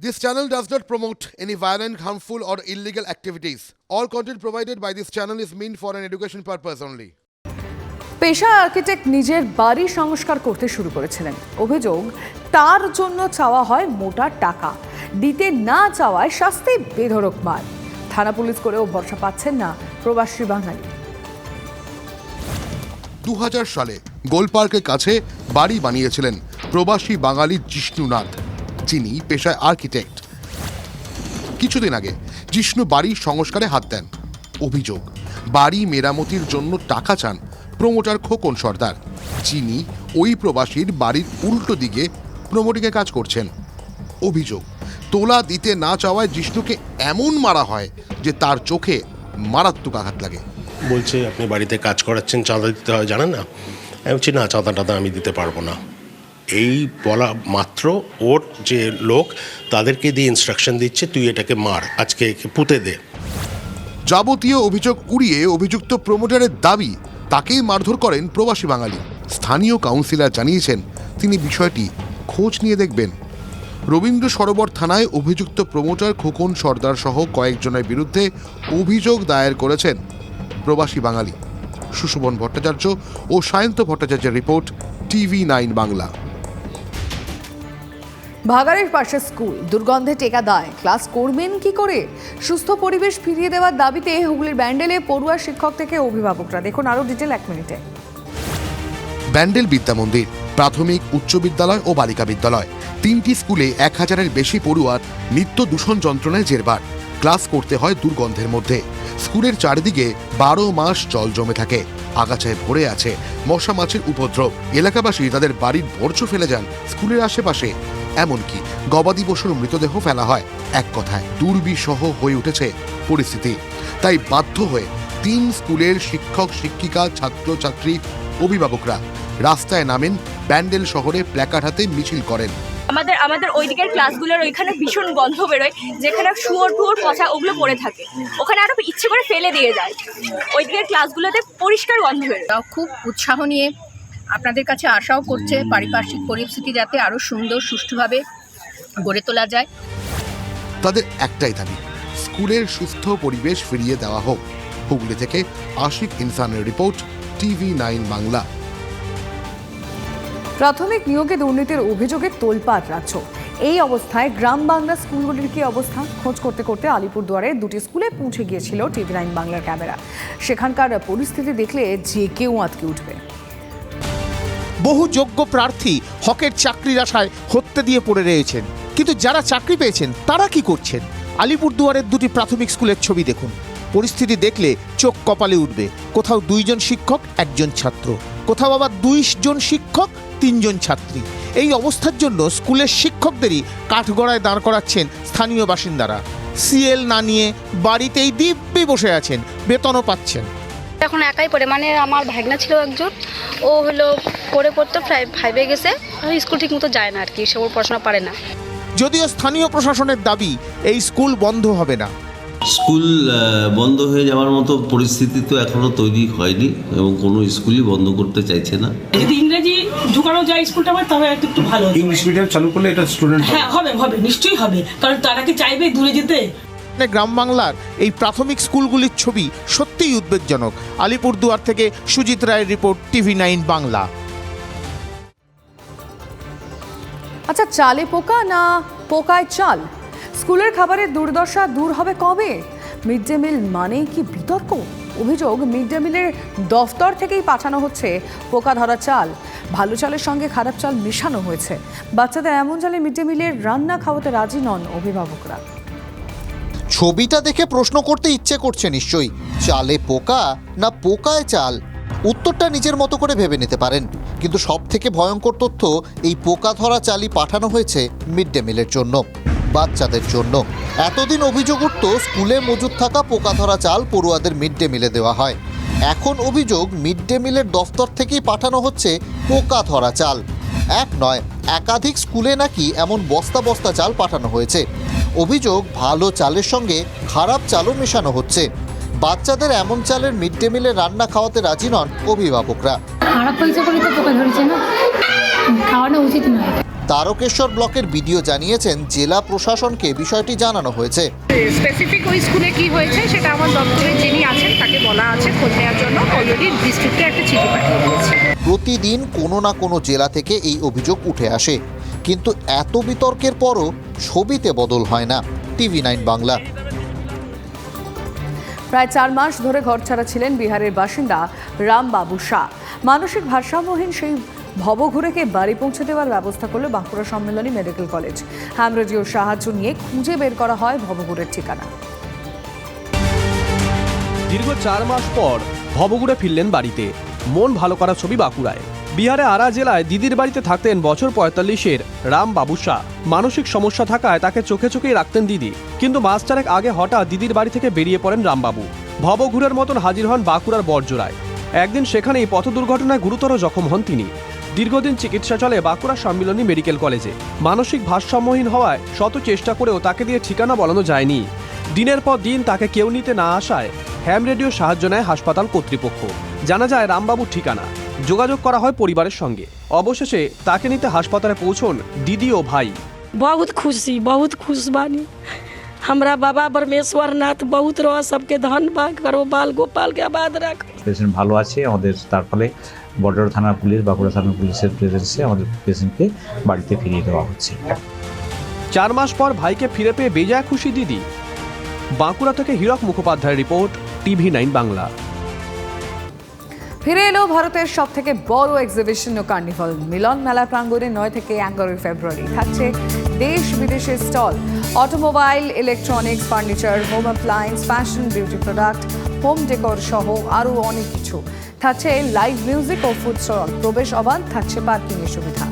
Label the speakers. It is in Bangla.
Speaker 1: This channel does not promote any violent, harmful, or illegal activities. All content provided by this channel is meant for an education purpose only.
Speaker 2: পেশা আর্কিটেক্ট নিজের বাড়ি সংস্কার করতে শুরু করেছিলেন অভিযোগ তার জন্য চাওয়া হয় মোটা টাকা দিতে না চাওয়ায় শাস্তি বেধরক মার থানা পুলিশ করেও ভরসা পাচ্ছেন না প্রবাসী বাঙালি
Speaker 1: দু সালে গোলপার্কের কাছে বাড়ি বানিয়েছিলেন প্রবাসী বাঙালি জিষ্ণুনাথ যিনি পেশায় আর্কিটেক্ট। কিছুদিন আগে জিষ্ণু বাড়ির সংস্কারে হাত দেন। অভিযোগ, বাড়ি মেরামতির জন্য টাকা চান প্রমোটার খোকন সর্দার, যিনি ওই প্রবাসীর বাড়ির উল্টো দিকে প্রমোটিংয়ে কাজ করছেন। অভিযোগ, তোলা দিতে না চাওয়ায় জিষ্ণুকে এমন মারা হয় যে তার চোখে মারাত্মক আঘাত লাগে।
Speaker 3: বলছে, আপনি বাড়িতে কাজ করাচ্ছেন, চাঁদা দিতে হয়, জানেন না? আমি বলছি, না চাঁদা টাদা আমি দিতে পারব না। এই বলা মাত্র, ওর যে লোক তাদেরকে দিয়ে ইনস্ট্রাকশন দিচ্ছে, তুই এটাকে মার, আজকে পুঁতে দে।
Speaker 1: যাবতীয় অভিযোগ উড়িয়ে অভিযুক্ত প্রমোটারের দাবি, তাকেই মারধর করেন প্রবাসী বাঙালি। স্থানীয় কাউন্সিলর জানিয়েছেন, তিনি বিষয়টি খোঁজ নিয়ে দেখবেন। রবীন্দ্র সরোবর থানায় অভিযুক্ত প্রমোটার খোকন সর্দার সহ কয়েকজনের বিরুদ্ধে অভিযোগ দায়ের করেছেন প্রবাসী বাঙালি। সুশোভন ভট্টাচার্য ও সায়ন্ত ভট্টাচার্যের রিপোর্ট, টিভি নাইন বাংলা।
Speaker 2: ভাগাড়ের পাশে স্কুল। দুর্গন্ধে টেকা দায়। ক্লাস করবেন কি করে? সুস্থ পরিবেশ ফিরিয়ে দেওয়ার দাবিতে হুগলির ব্যান্ডেলে পড়ুয়া শিক্ষক থেকে অভিভাবকরা। দেখুন আরও ডিটেল এক মিনিটে।
Speaker 1: ব্যান্ডেল বিদ্যা মন্দির, প্রাথমিক, উচ্চ বিদ্যালয় ও বালিকা বিদ্যালয়। তিনটি স্কুলে এক হাজারের বেশি পড়ুয়ার নিত্য দূষণ যন্ত্রণায় জেরবার। ক্লাস করতে হয় দুর্গন্ধের মধ্যে। স্কুলের চারিদিকে বারো মাস জল জমে থাকে। আগাছায় ভরে আছে মশা মাছির উপদ্রব। এলাকাবাসী তাদের বাড়ির বর্জ্য ফেলে যান। স্কুলের আশেপাশে এমনকি গবাদি পশুর মৃতদেহ ফেলা হয়। এক কথায় দুর্বিষহ হয়ে উঠেছে পরিস্থিতি। তাই বাধ্য হয়ে তিন স্কুলের শিক্ষক শিক্ষিকা ছাত্র ছাত্রী অভিভাবকরা রাস্তায় নামেন ব্যান্ডেল শহরে প্ল্যাকার্ড হাতে মিছিল করেন।
Speaker 4: আমাদের আমাদের ওই দিকের ক্লাসগুলোর ওইখানে ভীষণ গন্ধ বেরোয় যেখানে শুয়োর টুয়োর পচা ওগুলো পড়ে থাকে। ওখানে আরও ইচ্ছে করে ফেলে দিয়ে যায়। ওই দিকের ক্লাসগুলোতে পরিষ্কার গন্ধ বেরোয়।
Speaker 5: খুব উৎসাহ নিয়ে আপনাদের কাছে আশাও করছে পারিপার্শ্বিক পরিস্থিতি যাতে আরও সুন্দর সুষ্ঠুভাবে গড়ে তোলা যায়।
Speaker 1: তাদের একটাই দাবি স্কুলের সুস্থ পরিবেশ ফিরিয়ে দেওয়া হোক। হুগলি থেকে আশিক ইনসানের রিপোর্ট টিভি নাইন বাংলা।
Speaker 2: প্রাথমিক নিয়োগে দুর্নীতির অভিযোগে তোলপাড় রাজ্য। এই অবস্থায় গ্রাম বাংলা স্কুলগুলির কি অবস্থা? খোঁজ করতে করতে আলিপুরদুয়ারে দুটি স্কুলে পৌঁছে গিয়েছিল টিভি নাইন বাংলার ক্যামেরা। সেখানকার পরিস্থিতি দেখলে যে কেউ আঁতকে উঠবে।
Speaker 6: বহু যোগ্য প্রার্থী হকের চাকরির আশায় হত্যা দিয়ে পড়ে রয়েছেন। কিন্তু যারা চাকরি পেয়েছেন, তারা কি করছেন? আলিপুরদুয়ারের দুটি প্রাথমিক স্কুলের ছবি দেখুন। পরিস্থিতি দেখলে চোখ কপালে উঠবে। কোথাও দুইজন শিক্ষক, একজন ছাত্র। কোথাও আবার দুই জন শিক্ষক, তিনজন ছাত্রী। এই অবস্থার জন্য স্কুলের শিক্ষকদেরই কাঠগড়ায় দাঁড় করাচ্ছেন স্থানীয় বাসিন্দারা। সিএল না নিয়ে বাড়িতেই দিব্যি বসে আছেন, বেতনও পাচ্ছেন।
Speaker 7: এখন একাই পড়ে। মানে আমার ভাগনা ছিল একজন ও হলো পড়ে পড়তে প্রায় ফাইভে গেছে। আর স্কুল ঠিক মতো যায় না আর কি সে ওর পড়াশোনা পারে না।
Speaker 6: যদিও স্থানীয় প্রশাসনের দাবি এই স্কুল বন্ধ হবে না।
Speaker 8: স্কুল বন্ধ হয়ে যাওয়ার মতো পরিস্থিতি তো এখনও তৈরি হয়নি এবং কোনো স্কুলই বন্ধ করতে চাইছে না।
Speaker 9: যদি ইংরেজি ঢুকানো যায় স্কুলটা আমার তবে একটু একটু ভালো।
Speaker 10: ইংলিশ মিডিয়াম চালু করলে এটা স্টুডেন্ট
Speaker 9: হ্যাঁ হবে হবে নিশ্চয়ই হবে। কারণ তারা কি চাইবে দূরে যেতে?
Speaker 6: মানে গ্রাম বাংলার এই প্রাথমিক স্কুলগুলির ছবি সত্যিই উদ্বেগজনক। আলিপুরদুয়ার থেকে সুজিত রায়ের রিপোর্ট টিভি নাইন বাংলা।
Speaker 2: আচ্ছা চালে পোকা না পোকায় চাল? স্কুলের খাবারের দুর্দশা দূর হবে কবে? মিড ডে মিল মানেই কি বিতর্ক? অভিযোগ মিড ডে মিলের দফতর থেকেই পাঠানো হচ্ছে পোকা ধরা চাল। ভালো চালের সঙ্গে খারাপ চাল মেশানো হয়েছে। বাচ্চাদের এমন চালে মিড ডে মিলের রান্না খাওয়াতে রাজি নন অভিভাবকরা।
Speaker 11: ছবিটা দেখে প্রশ্ন করতে ইচ্ছে করছে নিশ্চয়ই। চালে পোকা না পোকায় চাল? উত্তরটা নিজের মতো করে ভেবে নিতে পারেন। কিন্তু সব থেকে ভয়ঙ্কর তথ্য, এই পোকা ধরা চালই পাঠানো হয়েছে মিড ডে মিলের জন্য, বাচ্চাদের জন্য। এতদিন অভিযোগ উঠত স্কুলে মজুদ থাকা পোকা ধরা চাল পড়ুয়াদের মিড ডে মিলে দেওয়া হয়। এখন অভিযোগ মিড ডে মিলের দফতর থেকেই পাঠানো হচ্ছে পোকা ধরা চাল। এক নয়, একাধিক স্কুলে নাকি এমন বস্তা বস্তা চাল পাঠানো হয়েছে। অভিযোগ, ভালো চালের সঙ্গে খারাপ চালও মেশানো হচ্ছে। বাচ্চাদের এমন চালের মিড ডে মিলে রান্না খাওয়াতে রাজি নন অভিভাবকরা।
Speaker 7: খারাপ তো পোকা ধরেছে না? খাওয়ানো উচিত নয়।
Speaker 11: তারকেশ্বর ব্লকের বিডিও জানিয়েছেন জেলা প্রশাসনকে বিষয়টি জানানো হয়েছে।
Speaker 5: স্পেসিফিক ওই স্কুলে কি হয়েছে সেটা আমার দপ্তরে যিনি আছেন তাকে বলা আছে খোঁজ নেওয়ার জন্য। অলরেডি ডিস্ট্রিক্টে একটা চিঠি পাঠিয়ে দিয়েছে।
Speaker 11: প্রতিদিন কোনো না কোনো জেলা থেকে এই অভিযোগ উঠে আসে। কিন্তু এত বিতর্কের পরও ছবিতে বদল হয় না। TV nine Bangla.
Speaker 2: প্রায় চার মাস ধরে ঘর ছাড়া ছিলেন বিহারের বাসিন্দা রামবাবু শাহ। মানসিক ভারসাম্যহীন সেই ভবঘুরেকে বাড়ি পৌঁছে দেওয়ার ব্যবস্থা করল বাঁকুড়া সম্মেলনী মেডিকেল কলেজ। হ্যামরেজিওর সাহায্য নিয়ে খুঁজে বের করা হয় ভবঘুরের ঠিকানা।
Speaker 10: দীর্ঘ চার মাস পর ভবঘুরে ফিরলেন বাড়িতে। মন ভালো করা ছবি বাঁকুড়ায়। বিহারে আরা জেলায় দিদির বাড়িতে থাকতেন বছর পঁয়তাল্লিশের রাম বাবু শাহ। মানসিক সমস্যা থাকায় তাকে চোখে চোখেই রাখতেন দিদি। কিন্তু মাস চারেক আগে হঠাৎ দিদির বাড়ি থেকে বেরিয়ে পড়েন রামবাবু ভবঘুরের মতন হাজির হন বাঁকুড়ার বরজোড়ায় একদিন সেখানেই পথ দুর্ঘটনায় গুরুতর জখম হন তিনি। দীর্ঘদিন চিকিৎসা চলে বাঁকুড়া সম্মিলনী মেডিকেল কলেজে মানসিক ভারসাম্যহীন হওয়ায় শত চেষ্টা করেও তাকে দিয়ে ঠিকানা বলানো যায়নি দিনের পর দিন তাকে কেউ নিতে না আসায় হ্যাম রেডিও সাহায্য নেয় হাসপাতাল কর্তৃপক্ষ জানা যায় রামবাবুর ঠিকানা যোগাযোগ করা হয় পরিবারের সঙ্গে অবশেষে তাকে নিতে হাসপাতালে পৌঁছন দিদি ও ভাই
Speaker 9: बहुत खुशी बहुत खुश बानी हमरा बाबा परमेश्वर नाथ बहुत रह सबके धन बाग करो बाल गोपाल के आबाद रख
Speaker 12: পেশেন্ট ভালো আছে আমাদের তার ফলে বর্ডার থানা পুলিশ বাঁকুড়া থানা পুলিশের প্রেজেন্সে আমাদের পেশেন্টকে বাড়িতে ফিরিয়ে দেওয়া হচ্ছে
Speaker 10: চার মাস পর ভাইকে ফিরে পেয়ে বেজায় খুশি দিদি বাঁকুড়া থেকে হীরক মুখোপাধ্যায়ের রিপোর্ট টিভি নাইন বাংলা
Speaker 2: ফিরে এলো ভারতের সব থেকে বড় এক্সিবিশন ও কার্নিভাল মিলন মেলা প্রাঙ্গণে নয় থেকে এগারোই ফেব্রুয়ারি থাকছে দেশ বিদেশের stall, automobile electronics furniture home appliance fashion beauty product home decor সহ আরও অনেক কিছু। থাকছে লাইভ মিউজিক ও ফুড স্টল প্রবেশ অবাধ, থাকছে পার্কিংয়ের সুবিধা।